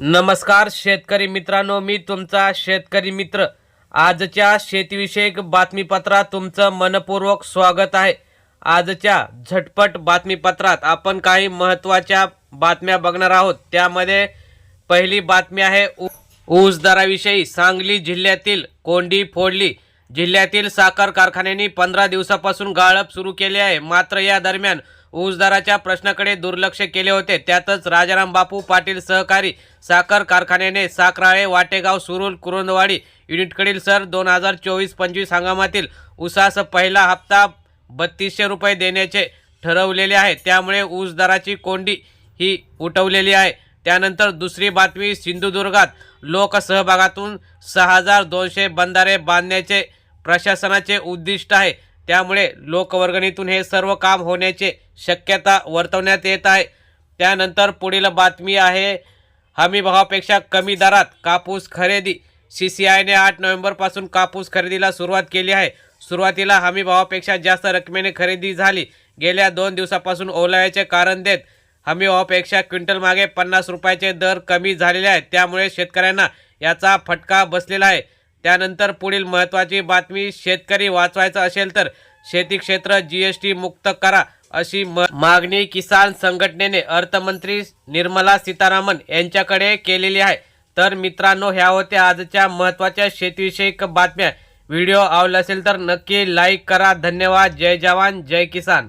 नमस्कार शेतकरी मित्रांनो मी तुमचा शेतकरी मित्र. आजच्या शेतीविषयक बातमीपत्रात तुमचं मनपूर्वक स्वागत आहे. आजच्या झटपट बातमीपत्रात आपण काही महत्त्वाच्या बातम्या बघणार आहोत. त्यामध्ये पहिली बातमी आहे ऊ- ऊस दराविषयी सांगली जिल्ह्यातील कोंडी फोडली. जिल्ह्यातील साखर कारखान्यांनी पंधरा दिवसापासून गाळप सुरू केले आहे. मात्र या दरम्यान ऊसदाराच्या प्रश्नाकडे दुर्लक्ष केले होते. त्यातच राजाराम बापू पाटील सहकारी साखर कारखान्याने साखराळे वाटेगाव सुरुल कुरुंदवाडी युनिटकडील सर दोन हजार चोवीस पंचवीस हंगामातील ऊसास पहिला हप्ता बत्तीसशे रुपये देण्याचे ठरवलेले आहे. त्यामुळे ऊस दराची कोंडी ही उठवलेली आहे. त्यानंतर दुसरी बातमी सिंधुदुर्गात लोकसहभागातून सहा हजार दोनशे बंधारे बांधण्याचे प्रशासनाचे उद्दिष्ट आहे. त्यामुळे लोकवर्गणीतून हे सर्व काम होण्याची शक्यता वर्तवण्यात येत आहे. त्यानंतर पुढील बातमी आहे हमी भावापेक्षा कमी दरात कापूस खरेदी. सी सी आयने आठ नोव्हेंबरपासून कापूस खरेदीला सुरुवात केली आहे. सुरुवातीला हमी भावापेक्षा जास्त रकमेने खरेदी झाली. गेल्या दोन दिवसापासून ओलाव्याचे कारण देत हमी भावापेक्षा क्विंटल मागे पन्नास रुपयाचे दर कमी झालेले आहेत. त्यामुळे शेतकऱ्यांना याचा फटका बसलेला आहे. त्यानंतर पुढील महत्त्वाची बातमी शेतकरी वाचवायचं असेल तर शेती क्षेत्र जी एस टी मुक्त करा अशी म- मागणी किसान संघटनेने अर्थमंत्री निर्मला सीतारामन यांच्याकडे केलेली आहे. तर मित्रांनो ह्या होत्या आजच्या महत्त्वाच्या शेतीविषयक बातम्या. व्हिडिओ आवडला असेल तर नक्की लाईक करा. धन्यवाद. जय जवान. जय किसान.